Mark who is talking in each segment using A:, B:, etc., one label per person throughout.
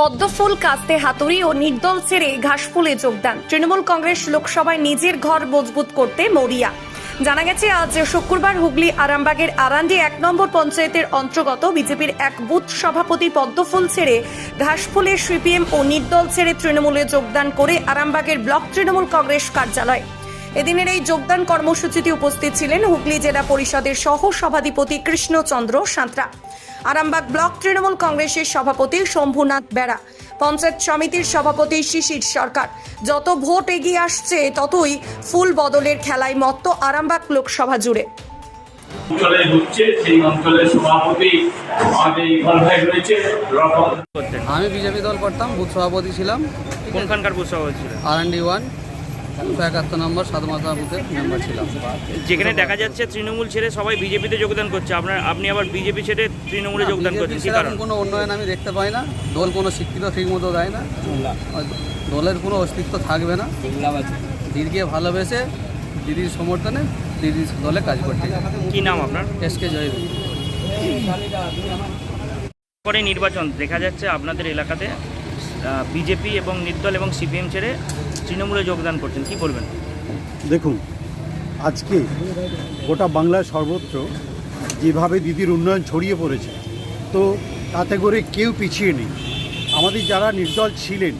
A: পদ্মফুল কাস্তে হাতুড়ি ও নির্দল ছেড়ে ঘাসফুলে যোগদান। তৃণমূল কংগ্রেস লোকসভায় নিজের ঘর মজবুত করতে মরিয়া। জানা গেছে, আজ শুক্রবার হুগলি আরামবাগের আরান্ডি এক নম্বর পঞ্চায়েতের অন্তর্গত বিজেপির এক বুথ সভাপতি পদ্মফুল ছেড়ে ঘাসফুলে সিপিএম ও নির্দল ছেড়ে তৃণমূলে যোগদান করে আরামবাগের ব্লক তৃণমূল কংগ্রেস কার্যালয়। এদিনের এই যোগদান কর্মসূচিতে উপস্থিত ছিলেন হুগলি জেলা পরিষদের সহ সভাধিপতি কৃষ্ণচন্দ্র সাঁতরা আরামবাগ ব্লক তৃণমূল কংগ্রেসের সভাপতি শম্ভুনাথ বেড়া পঞ্চায়েত সমিতির সভাপতি শিশির সরকার। যত ভোট এগিয়ে আসছে ততই ফুল বদলের খেলায় মত্ত আরামবাগ লোকসভা জুড়ে।
B: অঞ্চলে হচ্ছে সেই অঞ্চলের সভাপতি আমাদের ইকবাল ভাই রয়েছে
C: আমি বিজেপি দল করতাম বুথ সভাপতি ছিলাম।
D: কোনখানকার বুথ সভাপতি ছিলেন?
C: R N D one. একশো একাত্তর নম্বর বুথের মেম্বার ছিলাম।
D: যেখানে দেখা যাচ্ছে তৃণমূল ছেড়ে সবাই বিজেপিতে যোগদান করছে। আপনার আপনি আবার বিজেপি ছেড়ে তৃণমূলে যোগদান করছেন কি কারণ?
C: কোনো উন্নয়ন আমি দেখতে পাই না। দল কোনো শিক্ষিত ঠিক মতো দেয় না। দলের কোনো অস্তিত্ব থাকবে না। দিদিকে ভালোবেসে দিদির সমর্থনে দিদির দলে কাজ করতে
D: কি নাম আপনার?
C: এসকে জয়দেব
D: পরে নির্বাচন দেখা যাচ্ছে আপনাদের এলাকাতে বিজেপি এবং নির্দল এবং সিপিএম ছেড়ে তৃণমূলে যোগদান করছেন, কি বলবেন?
E: দেখুন, আজকে গোটা বাংলার সর্বত্র যেভাবে দিদির উন্নয়ন ছড়িয়ে পড়েছে, তো তাতে করে কেউ পিছিয়ে নেই। আমাদের যারা নির্দল ছিলেন,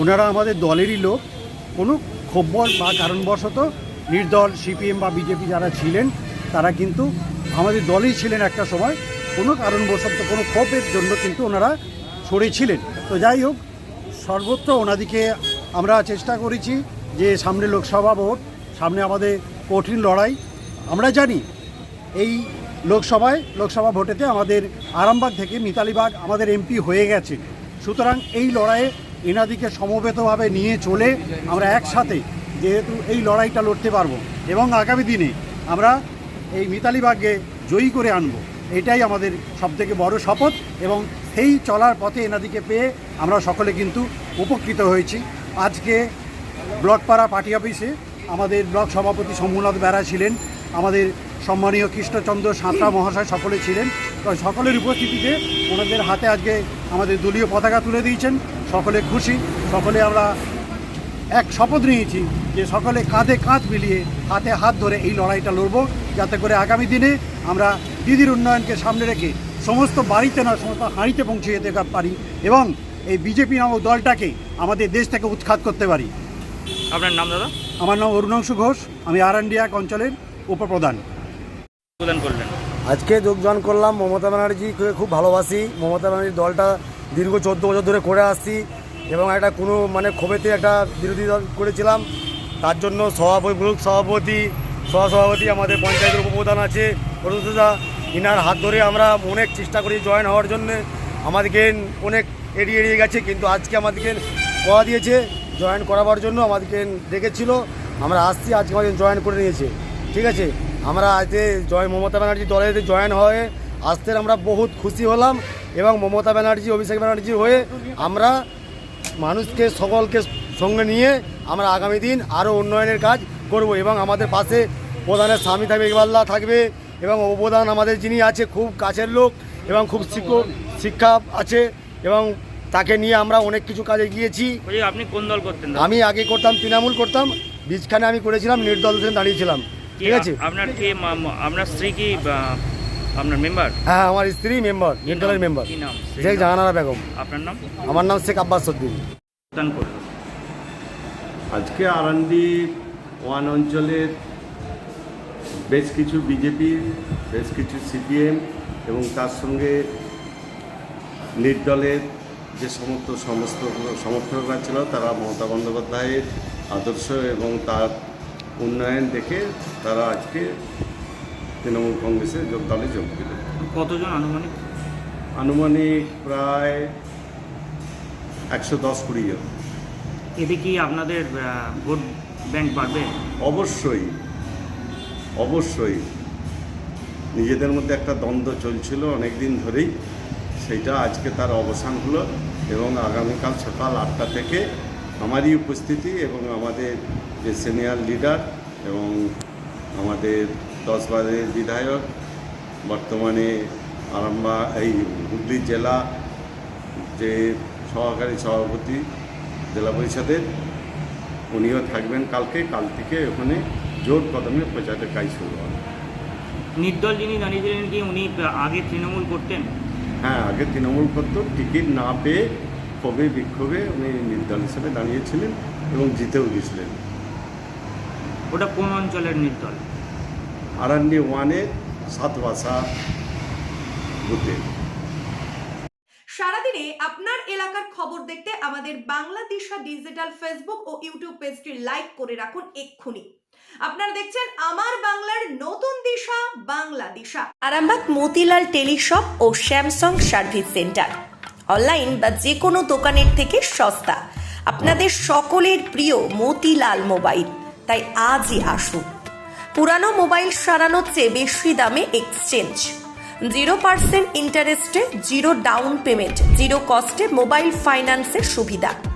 E: ওনারা আমাদের দলেরই লোক, কোনো ক্ষোভ বা কারণবশত নির্দল সিপিএম বা বিজেপি যারা ছিলেন, তারা কিন্তু আমাদের দলেই ছিলেন একটা সময়, কোনো কারণবশত কোনো ক্ষোভের জন্য কিন্তু ওনারা সরেছিলেন তো যাই হোক, সর্বত্র ওনাদিকে আমরা চেষ্টা করেছি যে সামনে লোকসভা ভোট, সামনে আমাদের কঠিন লড়াই। আমরা জানি এই লোকসভায়, লোকসভা ভোটেতে আমাদের আরামবাগ থেকে মিতালিবাগ আমাদের এমপি হয়ে গেছে। সুতরাং এই লড়াইয়ে এনাদিকে সমবেতভাবে নিয়ে চলে আমরা একসাথে যেহেতু এই লড়াইটা লড়তে পারব এবং আগামী দিনে আমরা এই মিতালিবাগকে জয়ী করে আনব। এটাই আমাদের সবথেকে বড় শপথ এবং সেই চলার পথে এনাদিকে পেয়ে আমরা সকলে কিন্তু উপকৃত হয়েছি। আজকে ব্লকপাড়া পার্টি অফিসে আমাদের ব্লক সভাপতি শম্ভুনাথ বেড়া ছিলেন, আমাদের সম্মানীয় কৃষ্ণচন্দ্র সাঁতরা মহাশয় সকলে ছিলেন। সকলের উপস্থিতিতে ওনাদের হাতে আজকে আমাদের দলীয় পতাকা তুলে দিয়েছেন। সকলে খুশি, সকলে আমরা এক শপথ নিয়েছি যে সকলে কাঁধে কাঁধ মিলিয়ে হাতে হাত ধরে এই লড়াইটা লড়ব, যাতে করে আগামী দিনে আমরা দিদির উন্নয়নকে সামনে রেখে সমস্ত বাড়িতে না, সমস্ত হাঁড়িতে পৌঁছে যেতে পারি এবং এই বিজেপি নামক দলটাকে আমাদের দেশ থেকে উৎখাত করতে পারি।
D: আপনার নাম দাদা?
E: আমার নাম অরুণাংশু ঘোষ আমি আরান্ডিয়াক অঞ্চলের উপপ্রধান।
D: করলেন।
F: আজকে যোগদান করলাম মমতা ব্যানার্জিকে খুব ভালোবাসি। মমতা ব্যানার্জির দলটা দীর্ঘ চোদ্দ বছর ধরে করে আসছি এবং একটা কোনো মানে ক্ষোভেতে একটা বিরোধী দল করেছিলাম। তার জন্য সভাপতি ব্লক সভাপতি সহসভাপতি আমাদের পঞ্চায়েতের উপপ্রধান আছে। অরুণদা ইনার হাত ধরে আমরা অনেক চেষ্টা করি জয়েন হওয়ার জন্য। আমাদেরকে অনেক এড়িয়ে এড়িয়ে গেছে, কিন্তু আজকে আমাদেরকে করা দিয়েছে জয়েন করাবার জন্য আমাদেরকে ডেকেছিল। আমরা আসছি, আজকে আমাদের জয়েন করে নিয়েছে। ঠিক আছে? আমরা আজকে জয় মমতা ব্যানার্জি দলে জয়েন হয়ে, আসতে আমরা বহুত খুশি হলাম এবং মমতা ব্যানার্জি, অভিষেক ব্যানার্জি হয়ে আমরা মানুষকে, সকলকে সঙ্গে নিয়ে আমরা আগামী দিন আরও উন্নয়নের কাজ করব এবং আমাদের পাশে প্রধানের স্বামী থাকবে ইকবাল্লা থাকবে এবং অবদান আমাদের যিনি আছে, খুব কাছের লোক এবং খুব শিক্ষক, শিক্ষা আছে। এবং তাকে নিয়ে আমরা অনেক কিছু কাজে গিয়েছি।
D: আপনি কোন দল করতেন?
F: আমি আগে করতাম তৃণমূল করতাম বীজখানে আমি করেছিলাম নির্দল থেকে দাঁড়িয়েছিলাম। ঠিক আছে?
D: আপনার কে আপনার স্ত্রী কি আপনার মেম্বার?
F: হ্যাঁ আমার স্ত্রী মেম্বার নির্দলের মেম্বার। শেখ জাহানারা বেগম।
D: আপনার নাম?
F: আমার নাম শেখ আব্বাস সদ্দিন।
G: আজকে ওয়ান অঞ্চলের বেশ কিছু বিজেপি বেশ কিছু সিপিএম এবং তার সঙ্গে নির্দলের যে সমস্ত সমস্ত সমর্থকরা ছিল তারা মমতা বন্দ্যোপাধ্যায়ের আদর্শ এবং তার উন্নয়ন দেখে তারা আজকে তৃণমূল কংগ্রেসে যোগ দলে যোগ দিল।
D: কতজন আনুমানিক?
G: আনুমানিক প্রায় একশো দশ কুড়ি জন।
D: এতে কি আপনাদের ভোট ব্যাংক বাড়বে?
G: অবশ্যই অবশ্যই। নিজেদের মধ্যে একটা দ্বন্দ্ব চলছিল অনেক দিন ধরেই। সেইটা আজকে তার অবসান হলো এবং আগামীকাল সকাল আটটা থেকে আমারই উপস্থিতি এবং আমাদের যে সিনিয়র লিডার এবং আমাদের দশবারের বিধায়ক, বর্তমানে আরামবা এই হুগলি জেলা যে সহকারী সভাপতি জেলা পরিষদের, উনিও থাকবেন কালকে। কাল থেকে ওখানে জোর কদমে প্রচারের কাজ শুরু হবে।
D: নির্দল যিনি দাঁড়িয়েছিলেন কি উনি আগে তৃণমূল করতেন?
G: হ্যাঁ আগে তৃণমূল করতো টিকিট না পেয়ে ক্ষোভে বিক্ষোভে উনি নির্দল হিসেবে দাঁড়িয়েছিলেন এবং জিতেও গেছিলেন।
D: ওটা কোন অঞ্চলের নির্দল?
G: আরান্ডি ওয়ানের সাত ভাষা বুথে
H: সারাদিনে আপনার এলাকার খবর দেখতে আমাদের বাংলা দিশা ডিজিটাল ফেসবুক ও ইউটিউব পেজটি লাইক করে রাখুন এক্ষুনি। আপনারা দেখছেন আমার বাংলার নতুন দিশা, বাংলা দিশা। আরামবাগ মতিলাল টেলিশপ ও স্যামসাং সার্ভিস সেন্টার। অনলাইন বা যে কোনো দোকানের থেকে সস্তা। আপনাদের সকলের প্রিয় মতিলাল মোবাইল। তাই আজই আসুন। পুরানো মোবাইল সারানোর চেয়ে বেশি দামে এক্সচেঞ্জ। জিরো পার্সেন্ট ইন্টারেস্টে, জিরো ডাউন পেমেন্ট, জিরো কস্টে মোবাইল ফাইন্যান্সের সুবিধা।